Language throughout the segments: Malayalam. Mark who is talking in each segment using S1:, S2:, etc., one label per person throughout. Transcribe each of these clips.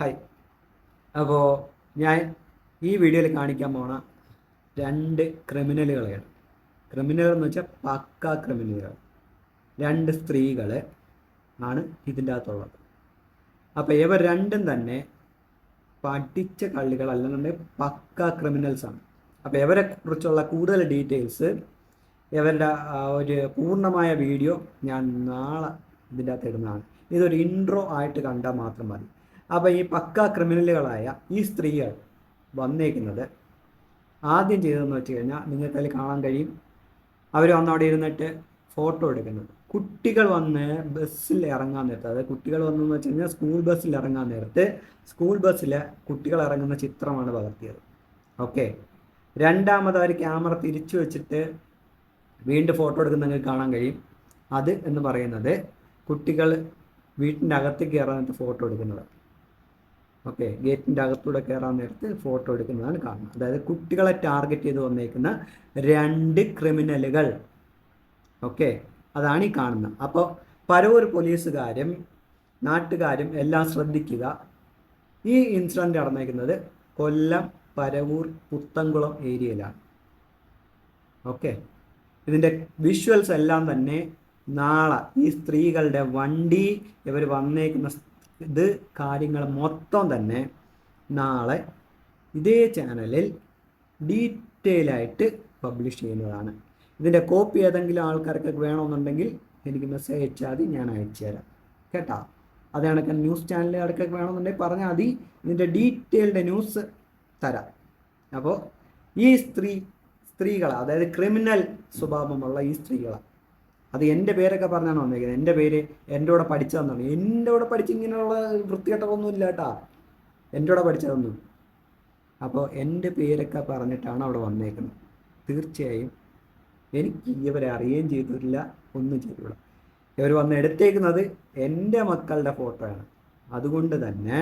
S1: ഹായ് അപ്പോൾ ഞാൻ ഈ വീഡിയോയിൽ കാണിക്കാൻ പോണ രണ്ട് ക്രിമിനലുകളെയാണ് ക്രിമിനൽ എന്ന് വെച്ചാൽ പക്ക ക്രിമിനലുകൾ രണ്ട് സ്ത്രീകൾ ആണ് ഇതിന്റെ അകത്തുള്ളത്. അപ്പോൾ ഇവർ രണ്ടും തന്നെ പഠിച്ച കള്ളികൾ അല്ലെന്നുണ്ടെങ്കിൽ പക്ക ക്രിമിനൽസ് ആണ്. അപ്പോൾ ഇവരെ കുറിച്ചുള്ള കൂടുതൽ ഡീറ്റെയിൽസ് ഇവരുടെ ഒരു പൂർണമായ വീഡിയോ ഞാൻ നാളെ ഇതിന്റെ അകത്ത് ഇടുന്നതാണ്. ഇതൊരു ഇൻട്രോ ആയിട്ട് കണ്ടാൽ മാത്രം മതി. അപ്പോൾ ഈ പക്ക ക്രിമിനലുകളായ ഈ സ്ത്രീകൾ വന്നേക്കുന്നത്. ആദ്യം ചെയ്തതെന്ന് വെച്ച് കഴിഞ്ഞാൽ നിങ്ങൾക്ക് അതിൽ കാണാൻ കഴിയും. അവർ വന്ന് അവിടെ ഇരുന്നിട്ട് ഫോട്ടോ എടുക്കുന്നത്. കുട്ടികൾ വന്ന് ബസ്സിൽ ഇറങ്ങാൻ നേരത്ത് അതായത് കുട്ടികൾ വന്നെന്ന് വെച്ച് കഴിഞ്ഞാൽ സ്കൂൾ ബസ്സിൽ ഇറങ്ങാൻ നേരത്ത് സ്കൂൾ ബസ്സിൽ കുട്ടികൾ ഇറങ്ങുന്ന ചിത്രമാണ് പകർത്തിയത്. ഓക്കെ രണ്ടാമത് അവർ ക്യാമറ തിരിച്ചു വെച്ചിട്ട് വീണ്ടും ഫോട്ടോ എടുക്കുന്ന നിങ്ങൾക്ക് കാണാൻ കഴിയും. അത് എന്ന് പറയുന്നത് കുട്ടികൾ വീട്ടിന്റെ അകത്തേക്ക് കയറാൻ ഫോട്ടോ എടുക്കുന്നത്. ഓക്കെ ഗേറ്റിന്റെ അകത്തൂടെ കയറാൻ നേരത്ത് ഫോട്ടോ എടുക്കുന്നതാണ് കാണുന്നത്. അതായത് കുട്ടികളെ ടാർഗറ്റ് ചെയ്ത് വന്നേക്കുന്ന രണ്ട് ക്രിമിനലുകൾ. ഓക്കെ അതാണ് ഈ കാണുന്നത്. അപ്പോൾ പരവൂർ പോലീസുകാരും നാട്ടുകാരും എല്ലാം ശ്രദ്ധിക്കുക. ഈ ഇൻസിഡന്റ് നടന്നേക്കുന്നത് കൊല്ലം പരവൂർ പുത്തൻകുളം ഏരിയയിലാണ്. ഓക്കെ ഇതിന്റെ വിഷ്വൽസ് എല്ലാം തന്നെ നാളെ ഈ സ്ത്രീകളുടെ വണ്ടി ഇവർ വന്നേക്കുന്ന ഇത് കാര്യങ്ങൾ മൊത്തം തന്നെ നാളെ ഇതേ ചാനലിൽ ഡീറ്റെയിൽ ആയിട്ട് പബ്ലിഷ് ചെയ്യുന്നതാണ്. ഇതിന്റെ കോപ്പി ഏതെങ്കിലും ആൾക്കാർക്കൊക്കെ വേണമെന്നുണ്ടെങ്കിൽ എനിക്ക് മെസ്സേജ് അയച്ചാൽ മതി ഞാൻ അയച്ചു തരാം. കേട്ടോ? അത് കണക്ക് ന്യൂസ് ചാനലുകാർക്കൊക്കെ വേണമെന്നുണ്ടെങ്കിൽ പറഞ്ഞാൽ മതി ഇതിന്റെ ഡീറ്റെയിൽഡ് ന്യൂസ് തരാം. അപ്പോൾ ഈ സ്ത്രീ സ്ത്രീകളെ അതായത് ക്രിമിനൽ സ്വഭാവമുള്ള ഈ സ്ത്രീകളെ അത് എന്റെ പേരൊക്കെ പറഞ്ഞാണ് വന്നേക്കുന്നത്. എന്റെ പേര് എന്റെ കൂടെ പഠിച്ചതെന്നാണ്. എന്റെ കൂടെ പഠിച്ച് ഇങ്ങനെയുള്ള വൃത്തികെട്ടതൊന്നും ഇല്ല കേട്ടാ. എന്റെ കൂടെ പഠിച്ചതൊന്നും. അപ്പോൾ എന്റെ പേരൊക്കെ പറഞ്ഞിട്ടാണ് അവിടെ വന്നേക്കുന്നത്. തീർച്ചയായും എനിക്ക് ഇവരെ അറിയുകയും ചെയ്തിട്ടില്ല ഒന്നും ചെയ്തിട്ടില്ല. ഇവർ വന്ന് എടുത്തേക്കുന്നത് എന്റെ മക്കളുടെ ഫോട്ടോയാണ്. അതുകൊണ്ട് തന്നെ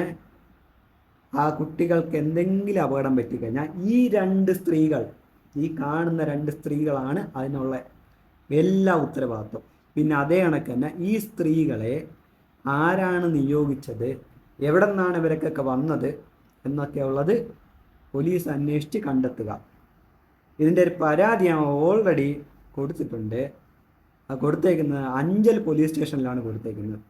S1: ആ കുട്ടികൾക്ക് എന്തെങ്കിലും അപകടം പറ്റിക്കഴിഞ്ഞാൽ ഈ രണ്ട് സ്ത്രീകൾ ഈ കാണുന്ന രണ്ട് സ്ത്രീകളാണ് അതിനുള്ള എല്ലാ ഉത്തരവാദിത്വം. പിന്നെ അതേ കണക്ക് തന്നെ ഈ സ്ത്രീകളെ ആരാണ് നിയോഗിച്ചത്? എവിടെ നിന്നാണ് ഇവരൊക്കെ വന്നത്? എന്നൊക്കെ ഉള്ളത് പോലീസ് അന്വേഷിച്ച് കണ്ടെത്തുക. ഇതിന്റെ ഒരു പരാതി ഞാൻ ഓൾറെഡി കൊടുത്തിട്ടുണ്ട്. കൊടുത്തേക്കുന്നത് അഞ്ചൽ പോലീസ് സ്റ്റേഷനിലാണ് കൊടുത്തേക്കുന്നത്.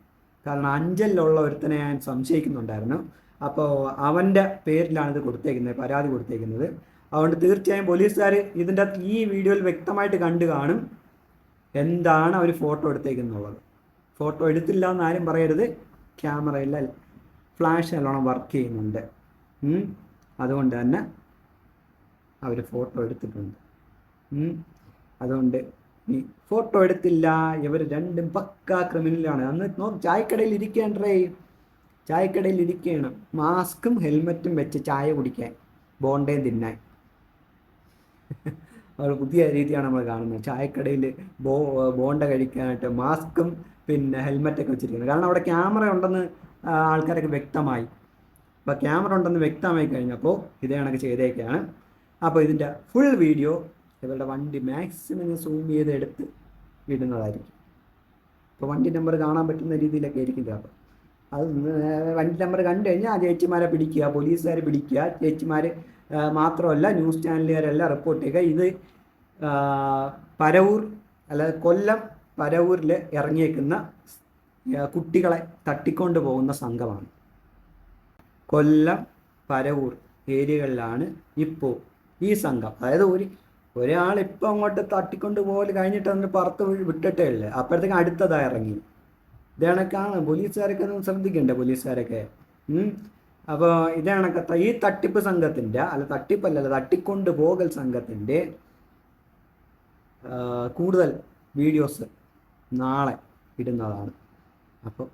S1: കാരണം അഞ്ചലിലുള്ള ഒരുത്തനെ ഞാൻ സംശയിക്കുന്നുണ്ടായിരുന്നു. അപ്പോൾ അവന്റെ പേരിലാണ് ഇത് കൊടുത്തേക്കുന്നത് പരാതി കൊടുത്തേക്കുന്നത്. അതുകൊണ്ട് തീർച്ചയായും പോലീസുകാർ ഇതിന്റെ ഈ വീഡിയോയിൽ വ്യക്തമായിട്ട് കണ്ടു കാണും. എന്താണ് അവർ ഫോട്ടോ എടുത്തേക്കുന്നുള്ളത് ഫോട്ടോ എടുത്തില്ല എന്ന് ആരും പറയരുത്. ക്യാമറയിൽ ഫ്ലാഷ് നല്ലോണം വർക്ക് ചെയ്യുന്നുണ്ട്. അതുകൊണ്ട് തന്നെ അവർ ഫോട്ടോ എടുത്തിട്ടുണ്ട്. അതുകൊണ്ട് നീ ഫോട്ടോ എടുത്തില്ല. ഇവർ രണ്ടും പക്ക ക്രിമിനലാണ്. അന്ന് നോ ചായക്കടയിൽ ഇരിക്കേണ്ടേ? ചായക്കടയിൽ ഇരിക്കുകയാണ് മാസ്കും ഹെൽമറ്റും വെച്ച് ചായ കുടിക്കാൻ ബോണ്ടേ തിന്നാൻ. അത് പുതിയ രീതിയാണ് നമ്മൾ കാണുന്നത്. ചായക്കടയിൽ ബോ ബോണ്ട കഴിക്കാനായിട്ട് മാസ്കും പിന്നെ ഹെൽമെറ്റൊക്കെ വെച്ചിരിക്കുന്നത്. കാരണം അവിടെ ക്യാമറ ഉണ്ടെന്ന് ആൾക്കാരൊക്കെ വ്യക്തമായി. അപ്പോൾ ക്യാമറ ഉണ്ടെന്ന് വ്യക്തമായി കഴിഞ്ഞപ്പോൾ ഇതേ കണക്ക് ചെയ്തേക്കാണ്. അപ്പോൾ ഇതിന്റെ ഫുൾ വീഡിയോ ഇവരുടെ വണ്ടി മാക്സിമം സൂം ചെയ്ത് എടുത്ത് ഇടുന്നതായിരിക്കും. ഇപ്പോൾ വണ്ടി നമ്പർ കാണാൻ പറ്റുന്ന രീതിയിലൊക്കെ ആയിരിക്കും ചിലപ്പോൾ അത് വണ്ടി നമ്പർ കണ്ടു കഴിഞ്ഞാൽ ആ ചേച്ചിമാരെ പിടിക്കുക പോലീസുകാരെ പിടിക്കുക ചേച്ചിമാർ മാത്രമല്ല ന്യൂസ് ചാനലുകാരെല്ലാം റിപ്പോർട്ട് ചെയ്യുക. ഇത് പരവൂർ അല്ല കൊല്ലം പരവൂരിൽ ഇറങ്ങിയേക്കുന്ന കുട്ടികളെ തട്ടിക്കൊണ്ട് പോകുന്ന സംഘമാണ്. കൊല്ലം പരവൂർ ഏരിയകളിലാണ് ഇപ്പോൾ ഈ സംഘം. അതായത് ഒരു ഒരാൾ ഇപ്പോൾ അങ്ങോട്ട് തട്ടിക്കൊണ്ട് പോകൽ കഴിഞ്ഞിട്ട് അതിന് പുറത്ത് വിട്ടിട്ടേ ഉള്ളു. അപ്പോഴത്തേക്കും അടുത്തതായി ഇറങ്ങി. ഇതേണക്കാണ് പോലീസുകാരൊക്കെ ശ്രദ്ധിക്കണ്ടേ പോലീസുകാരൊക്കെ. അപ്പോൾ ഇതാണ് ഈ തട്ടിപ്പ് സംഘത്തിന്റെ അല്ല തട്ടിപ്പല്ലല്ല തട്ടിക്കൊണ്ട് പോകൽ സംഘത്തിന്റെ കൂടുതൽ വീഡിയോസ് നാളെ ഇടുന്നതാണ്. അപ്പോൾ